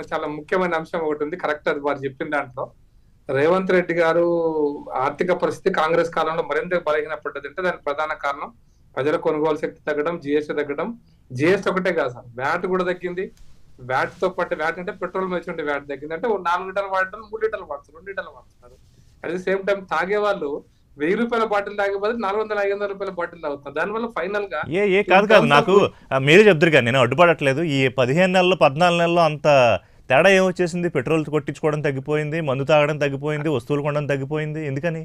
చాలా ముఖ్యమైన అంశం ఒకటి ఉంది. కరెక్ట్ అది వారు చెప్పిన దాంట్లో. రేవంత్ రెడ్డి గారు ఆర్థిక పరిస్థితి కాంగ్రెస్ కాలంలో మరింత బలహీనపడ్డది అంటే దానికి ప్రధాన కారణం ప్రజల కొనుగోలు శక్తి తగ్గడం జిఎస్టీ తగ్గడం. జిఎస్టీ ఒకటే కాదు సార్ వ్యాట్ కూడా తగ్గింది. వ్యాట్తో పాటు వ్యాట్ అంటే పెట్రోల్ మీద వ్యాట్ తగ్గింది. అంటే నాలుగు లీటర్లు వాడటం మూడు లీటర్లు వాడుతారు రెండు లీటర్లు వాడుతున్నారు అట్ ది సేమ్ టైం తాగే వాళ్ళు వెయ్యి రూపాయల బాటిల్ తాగే బదులు నాలుగు వందల ఐదు వందల రూపాయల బాటిల్ తాగుతున్నారు దానివల్ల ఫైనల్గా ఏ ఏ కాదు కాదు నాకు మీరే చెప్తారు కానీ నేను అడ్డుపడట్లేదు. ఈ పదిహేను నెలలు పద్నాలుగు నెలల్లో అంత తేడా ఏమొచ్చేసింది? పెట్రోల్ కొట్టించుకోవడం తగ్గిపోయింది మందు తాగడం తగ్గిపోయింది వస్తువులు కొనడం తగ్గిపోయింది ఎందుకని?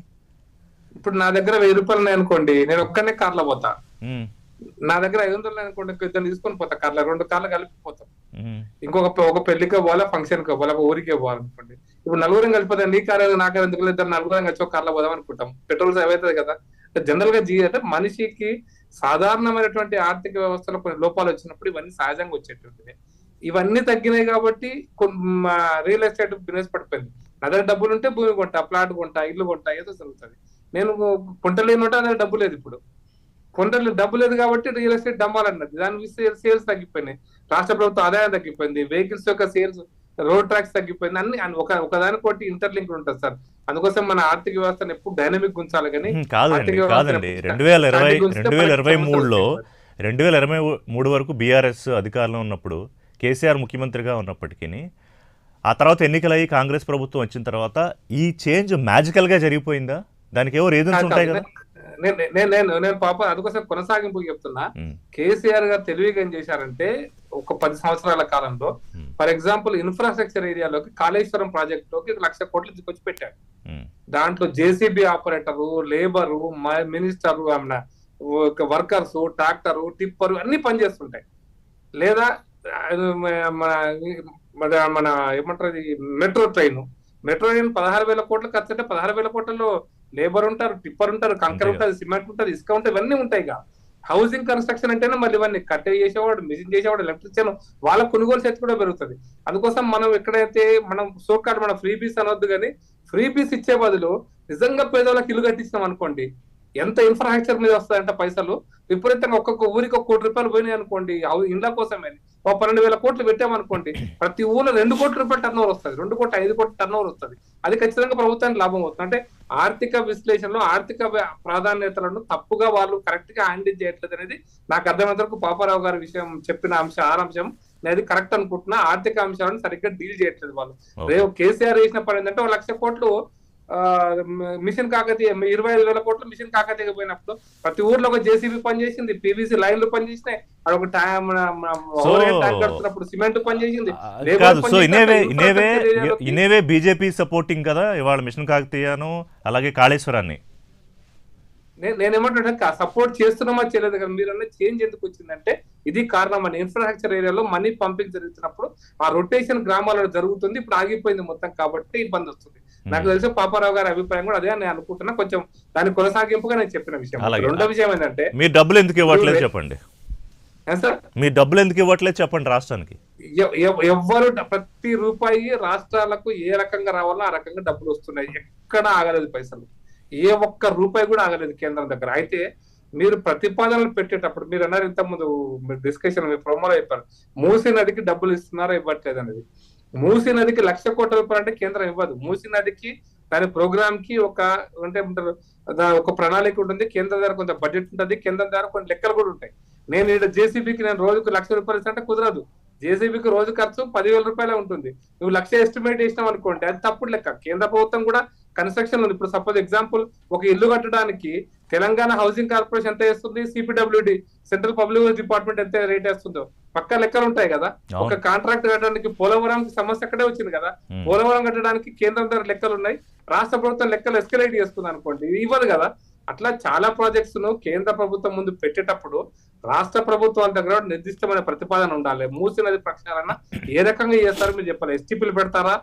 ఇప్పుడు నా దగ్గర వెయ్యి రూపాయలు ఉన్నాయి అనుకోండి నేను ఒక్కనే కార్లో పోతా. నా దగ్గర ఐదు వందలు అనుకోండి ఇద్దరు తీసుకొని పోతా. కార్లో రెండు కార్లు కలిపిపోతాం ఇంకొక ఒక పెళ్ళికి పోవాలా ఫంక్షన్కి పోవాలా ఒక ఊరికే పోవాలనుకోండి. ఇప్పుడు నలుగురం కలిపిపోతాం నీ కారు నా కారు ఎందుకు ఇద్దరు నలుగురం కలిసి ఒక కార్లో పోదాం అనుకుంటాం. పెట్రోల్ సేవ్ అవుతుంది కదా. జనరల్గా జీ అంటే మనిషికి సాధారణమైనటువంటి ఆర్థిక వ్యవస్థలో కొన్ని లోపాలు వచ్చినప్పుడు ఇవన్నీ సహజంగా వచ్చేటువంటివి. ఇవన్నీ తగ్గినాయి కాబట్టి రియల్ ఎస్టేట్ బిజినెస్ పడిపోయింది. నా దగ్గర డబ్బులు ఉంటే భూమి కొంటా ప్లాట్ కొంటా ఇల్లు కొంటా ఏదో జరుగుతుంది. నేను కొంటలేని ఉంటే అదే డబ్బు లేదు ఇప్పుడు. కొంటలు డబ్బు లేదు కాబట్టి రియల్ ఎస్టేట్ డమ్మాలన్నది దాని సేల్స్ తగ్గిపోయినాయి. రాష్ట్ర ప్రభుత్వం ఆదాయం తగ్గిపోయింది. వెహికల్స్ యొక్క సేల్స్ రోడ్ ట్రాక్స్ తగ్గిపోయింది. అన్ని ఒక ఒకదానికోటి ఇంటర్లింక్ ఉంటుంది సార్. అందుకోసం మన ఆర్థిక వ్యవస్థను ఎప్పుడు డైనమిక్ ఉంచాలి కానీ కాదండి కాదండి రెండు వేల ఇరవై రెండు వేల ఇరవై మూడులో. రెండు వేల ఇరవై మూడు వరకు బీఆర్ఎస్ అధికారంలో ఉన్నప్పుడు కేసీఆర్ ముఖ్యమంత్రిగా ఉన్నప్పటికీ ఆ తర్వాత ఎన్నికలయ్యి కాంగ్రెస్ ప్రభుత్వం వచ్చిన తర్వాత ఈ చేంజ్ మ్యాజికల్గా జరిగిపోయిందా? దానికి ఏవో రీజన్స్ ఉంటాయి కదా. నేను నేను నేను పాప అందుకోసం కొనసాగింపు చెప్తున్నా. కేసీఆర్ గారు తెలివిగా ఏం చేశారంటే ఒక పది సంవత్సరాల కాలంలో ఫర్ ఎగ్జాంపుల్ ఇన్ఫ్రాస్ట్రక్చర్ ఏరియాలోకి కాళేశ్వరం ప్రాజెక్ట్లోకి లక్ష కోట్లు తీసుకొచ్చి పెట్టాడు దాంట్లో JCB operator labour minister workers tractor tipper అన్ని పనిచేస్తుంటాయి. లేదా మన మన ఏమంటారు మెట్రో ట్రైన్. మెట్రో ట్రైన్ పదహారు వేల కోట్లు ఖర్చు అంటే పదహారు వేల కోట్లలో లేబర్ ఉంటారు టిప్పర్ ఉంటారు కంకర. ఉంటుంది సిమెంట్ ఉంటుంది ఇసుక ఉంటుంది ఇవన్నీ ఉంటాయి ఇక. హౌసింగ్ కన్స్ట్రక్షన్ అంటేనే మళ్ళీ ఇవన్నీ కట్టే చేసేవాడు మిషన్ చేసేవాడు ఎలక్ట్రిషియన్ వాళ్ళ కొనుగోలు శక్తి కూడా పెరుగుతుంది. అందుకోసం మనం ఎక్కడైతే మనం సోకాడు మన ఫ్రీ పీస్ అనొద్దు కానీ ఫ్రీ పీస్ ఇచ్చే బదులు నిజంగా పేదవాళ్ళకి ఇల్లు కట్టించినాం అనుకోండి ఎంత ఇన్ఫ్రాస్ట్రక్చర్ మీద వస్తాయంటే పైసలు? విపరీతంగా ఒక్కొక్క ఊరికి ఒక కోటి రూపాయలు పోయినాయి అనుకోండి ఇండ్ల కోసమే. ఓ పన్నెండు వేల కోట్లు పెట్టామనుకోండి ప్రతి ఊళ్ళో రెండు కోట్ల రూపాయలు టర్న్ ఓవర్ వస్తుంది. రెండు కోట్ల ఐదు కోట్ల టర్న్ ఓవర్ వస్తుంది. అది ఖచ్చితంగా ప్రభుత్వానికి లాభం అవుతుంది. అంటే ఆర్థిక విశ్లేషణలో ఆర్థిక ప్రాధాన్యతలను తప్పుగా వాళ్ళు కరెక్ట్గా హ్యాండిల్ చేయట్లేదు అనేది నాకు అర్థమైనంత వరకు పాపారావు గారి విషయం చెప్పిన అంశం ఆరు అంశం నేను కరెక్ట్ అనుకుంటున్నా. ఆర్థిక అంశాలను సరిగ్గా డీల్ చేయట్లేదు వాళ్ళు. రేపు కేసీఆర్ చేసిన పని ఏంటంటే ఒక లక్ష కోట్లు ఆ, మిషన్ కాకతీయ ఇరవై ఐదు వేల కోట్లు మిషన్ కాకతీయ పోయినప్పుడు ప్రతి ఊర్లో ఒక జేసీబీ పని చేసింది పీవీసీ లైన్లు పని చేసినాయి అక్కడ ఒక ట్యా- మన- మన So- overhead tank కడుతున్నప్పుడు సిమెంట్ పని చేసింది ఆ, Labour కాదు పని సో ఇనేవే బీజేపీ సపోర్టింగ్ కదా ఇవాళ మిషన్ కాకతీయను అలాగే కాళేశ్వరాన్ని. నేను నేనేమంటున్నా సపోర్ట్ చేస్తున్నామా చేయలేదు కదా మీరు అన్న చేంజ్ ఎందుకు వచ్చిందంటే ఇది కారణం అని ఇన్ఫ్రాస్ట్రక్చర్ ఏరియాలో మనీ పంపింగ్ జరుగుతున్నప్పుడు ఆ రొటేషన్ గ్రామాలలో జరుగుతుంది ఇప్పుడు ఆగిపోయింది మొత్తం కాబట్టి ఇబ్బంది వస్తుంది. నాకు తెలిసి పాపారావు గారి అభిప్రాయం కూడా అదే నేను అనుకుంటున్నా. కొంచెం దాని కొనసాగింపుగా నేను చెప్పిన విషయం. రెండో విషయం ఏంటంటే మీరు డబ్బులు ఎందుకు ఇవ్వట్లేదు చెప్పండి. మీ డబ్బులు ఎందుకు ఇవ్వట్లేదు చెప్పండి రాష్ట్రానికి. ఎవ్- ఎవ్- ఎవ్వరు ప్రతి రూపాయి రాష్ట్రాలకు ఏ రకంగా రావాలో ఆ రకంగా డబ్బులు వస్తున్నాయి. ఎక్కడ ఆగలేదు పైసలు. ఏ ఒక్క రూపాయి కూడా ఆగలేదు కేంద్రం దగ్గర. అయితే మీరు ప్రతిపాదనలు పెట్టేటప్పుడు మీరు అన్నారు ఇంతకుముందు మీరు డిస్కషన్ మీ ప్రోమోలో చెప్పారు మూసీ నదికి డబ్బులు ఇస్తున్నారా ఇవ్వట్లేదు అనేది. మూసీ నదికి లక్ష కోట్ల రూపాయలు అంటే కేంద్రం ఇవ్వదు. మూసీ నదికి దాని ప్రోగ్రామ్కి ఒక అంటే ఒక ప్రణాళిక ఉంటుంది. కేంద్రం ద్వారా కొంత బడ్జెట్ ఉంటుంది. కేంద్రం దగ్గర కొన్ని లెక్కలు కూడా ఉంటాయి. నేను ఇక్కడ జేసీబీకి నేను రోజుకు లక్ష రూపాయలు ఇస్తా అంటే కుదరదు. జేసీబీకి రోజు ఖర్చు పదివేల రూపాయలే ఉంటుంది. నువ్వు లక్ష ఎస్టిమేట్ చేసినావు అనుకోండి అది తప్పుడు లెక్క. కేంద్ర ప్రభుత్వం కూడా కన్స్ట్రక్షన్ ఉంది. ఇప్పుడు సపోజ్ ఎగ్జాంపుల్ ఒక ఇల్లు కట్టడానికి తెలంగాణ హౌసింగ్ కార్పొరేషన్ ఎంత వేస్తుంది సిపిడబ్ల్యూడి సెంట్రల్ పబ్లిక్ డిపార్ట్మెంట్ ఎంత రేట్ వేస్తుందో. పక్క లెక్కలు ఉంటాయి కదా. ఒక. కాంట్రాక్ట్ కట్టడానికి పోలవరం సమస్య అక్కడే వచ్చింది కదా. పోలవరం కట్టడానికి కేంద్రం దగ్గర లెక్కలు ఉన్నాయి. రాష్ట్ర ప్రభుత్వం లెక్కలు ఎస్కలేట్ చేసుకుంది అనుకోండి. ఇవ్వదు కదా. అట్లా చాలా ప్రాజెక్ట్స్ను కేంద్ర ప్రభుత్వం ముందు పెట్టేటప్పుడు రాష్ట్ర ప్రభుత్వాల దగ్గర నిర్దిష్టమైన ప్రతిపాదన ఉండాలి. మూసి నది ప్రక్షాళన ఏ రకంగా చేస్తారు మీరు చెప్పాలి? ఎస్టీపీలు పెడతారా?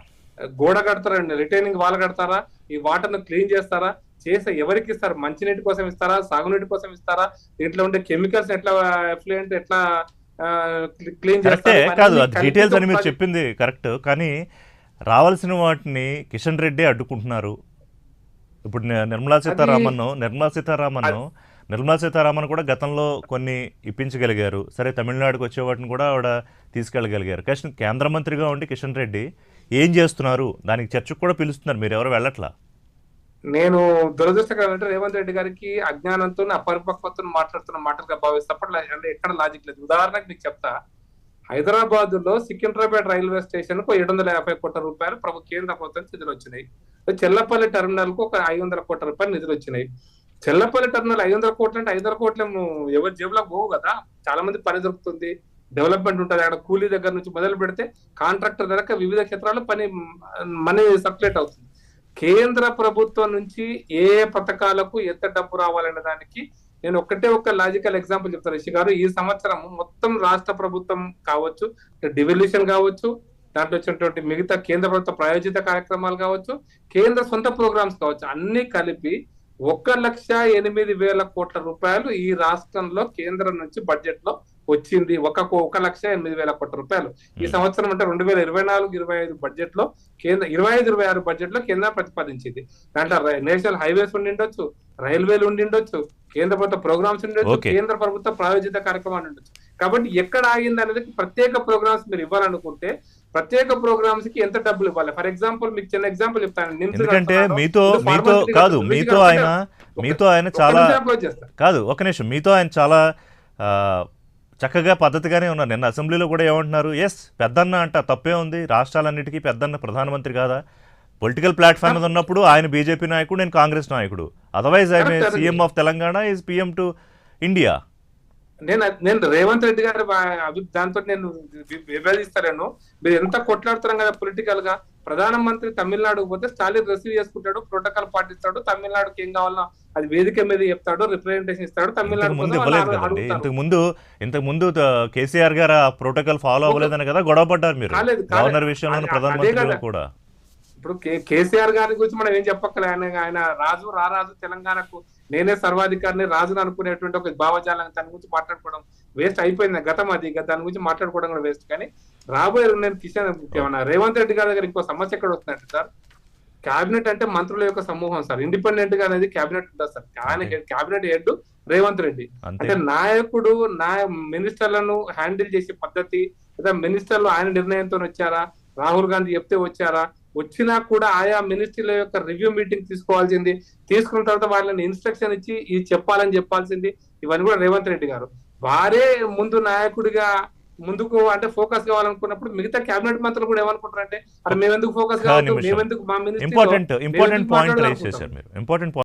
గోడ కడతారా? రిటైనింగ్ వాల్ కడతారా? ఈ వాటర్ను క్లీన్ చేస్తారా? చేస్తే ఎవరికి ఇస్తారు? మంచినీటి కోసం ఇస్తారా? సాగునీటి కోసం ఇస్తారా? దీంట్లో ఉండే కెమికల్స్ ఎట్లా ఎఫ్లూయెంట్ ఎట్లా క్లీన్ చేస్తారు? కాదు డీటెయిల్స్ అని మీరు చెప్పింది కరెక్ట్. కానీ రావాల్సిన వాటిని కిషన్ రెడ్డి అడ్డుకుంటున్నారు. ఇప్పుడు నిర్మలా సీతారామన్ నిర్మలా సీతారామన్ నిర్మలా సీతారామన్ కూడా గతంలో కొన్ని ఇప్పించగలిగారు. సరే తమిళనాడుకు వచ్చే వాటిని కూడా ఆవిడ తీసుకెళ్ళగలిగారు. కృష్ణ కేంద్ర మంత్రిగా ఉండి కిషన్ రెడ్డి ఏం చేస్తున్నారు? దానికి చర్చకు కూడా పిలుస్తున్నారు. మీరు ఎవరు వెళ్ళట్లా? నేను దురదృష్టకరంటే రేవంత్ రెడ్డి గారికి అజ్ఞానంతో అపరిపక్వతను మాట్లాడుతున్న మాటలుగా భావిస్తే అంటే ఎక్కడ లాజిక్ లేదు. ఉదాహరణకు మీకు చెప్తా. హైదరాబాద్లో సికింద్రాబాద్ రైల్వే స్టేషన్కు ఏడు వందల యాభై కోట్ల రూపాయలు ప్రభు కేంద్ర ప్రభుత్వం నిధులు వచ్చినాయి. చెల్లపల్లి టెర్మినల్కు ఒక ఐదు వందల కోట్ల రూపాయలు నిధులు వచ్చినాయి. చెల్లపల్లి టర్నల్ ఐదు వందల కోట్లు అంటే ఐదు వందల కోట్లు ఏమో ఎవరి జేబులో పోవు కదా? చాలా మంది పని దొరుకుతుంది. డెవలప్మెంట్ ఉంటుంది. అక్కడ కూలీ దగ్గర నుంచి మొదలు పెడితే కాంట్రాక్టర్ దగ్గర వివిధ క్షేత్రాల్లో పని మనీ సర్క్యులేట్ అవుతుంది. కేంద్ర ప్రభుత్వం నుంచి ఏ ఏ పథకాలకు ఎంత డబ్బు రావాలనే దానికి నేను ఒక్కటే ఒక్క లాజికల్ ఎగ్జాంపుల్ చెప్తాను. రిషి గారు ఈ సంవత్సరం మొత్తం రాష్ట్ర ప్రభుత్వం కావచ్చు డివల్యూషన్ కావచ్చు దాంట్లో వచ్చినటువంటి మిగతా కేంద్ర ప్రభుత్వ ప్రాయోజిత కార్యక్రమాలు కావచ్చు కేంద్ర సొంత ప్రోగ్రామ్స్ కావచ్చు అన్ని కలిపి ఒక్క లక్ష ఎనిమిది వేల కోట్ల రూపాయలు ఈ రాష్ట్రంలో కేంద్రం నుంచి బడ్జెట్లో వచ్చింది. ఒక ఒక లక్ష ఎనిమిది వేల కోట్ల రూపాయలు. ఈ సంవత్సరం అంటే రెండు వేల ఇరవై నాలుగు ఇరవై ఐదు బడ్జెట్లో కేంద్ర ఇరవై ఐదు ఇరవై ఆరు బడ్జెట్లో కేంద్రం ప్రతిపాదించింది. దాంట్లో నేషనల్ హైవేస్ ఉండిండొచ్చు రైల్వేలు ఉండిండొచ్చు కేంద్ర ప్రభుత్వ ప్రోగ్రామ్స్ ఉండొచ్చు. కేంద్ర ప్రభుత్వ ప్రాయోజిత కార్యక్రమాలు ఉండొచ్చు కాబట్టి ఎక్కడ ఆగింది అనేది ప్రత్యేక ప్రోగ్రామ్స్ మీరు ఇవ్వాలనుకుంటే ప్రత్యేక ప్రోగ్రామ్స్కి ఎంత డబ్బులు ఇవ్వాలి? ఫర్ ఎగ్జాంపుల్ మీకు చిన్న ఎగ్జాంపుల్ చెప్తాను. ఎందుకంటే. మీతో మీతో కాదు మీతో ఆయన మీతో ఆయన చాలా. కాదు ఒక నిమిషం. మీతో ఆయన చాలా చక్కగా పద్ధతిగానే ఉన్నారు. నిన్న అసెంబ్లీలో కూడా ఏమంటున్నారు? ఎస్ పెద్దన్న అంట తప్పే ఉంది. రాష్ట్రాలన్నిటికీ పెద్దన్న ప్రధానమంత్రి కాదా? పొలిటికల్ ప్లాట్ఫామ్ మీద ఉన్నప్పుడు ఆయన బీజేపీ నాయకుడు నేను కాంగ్రెస్ నాయకుడు. Otherwise I. CM of Telangana is PM to India నేను నేను రేవంత్ రెడ్డి గారి దాంతో నేను విభేదిస్తాను మీరు ఎంత కొట్లాడుతున్నాం కదా పొలిటికల్గా ప్రధానమంత్రి తమిళనాడుకు పోతే స్టాలిన్ రిసీవ్ చేసుకుంటాడు ప్రోటోకాల్ పాటిస్తాడు తమిళనాడుకి ఏం కావాలన్నా అది వేదిక మీద చెప్తాడు రిప్రజెంటేషన్ ఇస్తాడు తమిళనాడు ముందు. ఇంతకు ముందు ఇంతకు ముందు కేసీఆర్ గారు ఆ ప్రోటోకాల్ ఫాలో అవ్వలేదని కదా గొడవ పడ్డారు మీరు. గవర్నర్ విషయంలో కదా. కూడా ఇప్పుడు కేసీఆర్ గారి గురించి మనం ఏం చెప్పక్కలే ఆయన ఆయన రాజు రారాజు తెలంగాణకు నేనే సర్వాధికారిని రాజును అనుకునేటువంటి ఒక భావజాలం దాని గురించి మాట్లాడుకోవడం వేస్ట్ అయిపోయింది. గతం అది దాని గురించి మాట్లాడుకోవడం కూడా వేస్ట్ కానీ రాబోయే నేను కిషన్ ఏమన్నా? రేవంత్ రెడ్డి గారి దగ్గర ఇంకో సమస్య ఎక్కడ వస్తుందంటే సార్ కేబినెట్ అంటే మంత్రుల యొక్క సమూహం సార్. ఇండిపెండెంట్గా అనేది కేబినెట్ ఉంటుంది సార్. ఆయన కేబినెట్ హెడ్ రేవంత్ రెడ్డి. అంటే నాయకుడు నా మినిస్టర్లను హ్యాండిల్ చేసే పద్ధతి లేదా మినిస్టర్లు ఆయన నిర్ణయంతో వచ్చారా? రాహుల్ గాంధీ చెప్తే వచ్చారా? వచ్చినా కూడా ఆయా మినిస్ట్రీల యొక్క రివ్యూ మీటింగ్ తీసుకోవాల్సింది తీసుకున్న తర్వాత వాళ్ళని ఇన్స్ట్రక్షన్ ఇచ్చి ఇది చెప్పాలని చెప్పాల్సింది ఇవన్నీ కూడా రేవంత్ రెడ్డి గారు వారే ముందు నాయకుడిగా ముందుకు అంటే ఫోకస్ కావాలనుకున్నప్పుడు మిగతా కేబినెట్ మంత్రులు కూడా ఏమనుకుంటారంటే అరే మేము ఎందుకు ఫోకస్ ఒక్క కావద్దు నిమిషం. మేము ఎందుకు మా మినిస్ట్రీ ఇంపార్టెంట్ ఇంపార్టెంట్ పాయింట్. చేశారు మీరు ఇంపార్టెంట్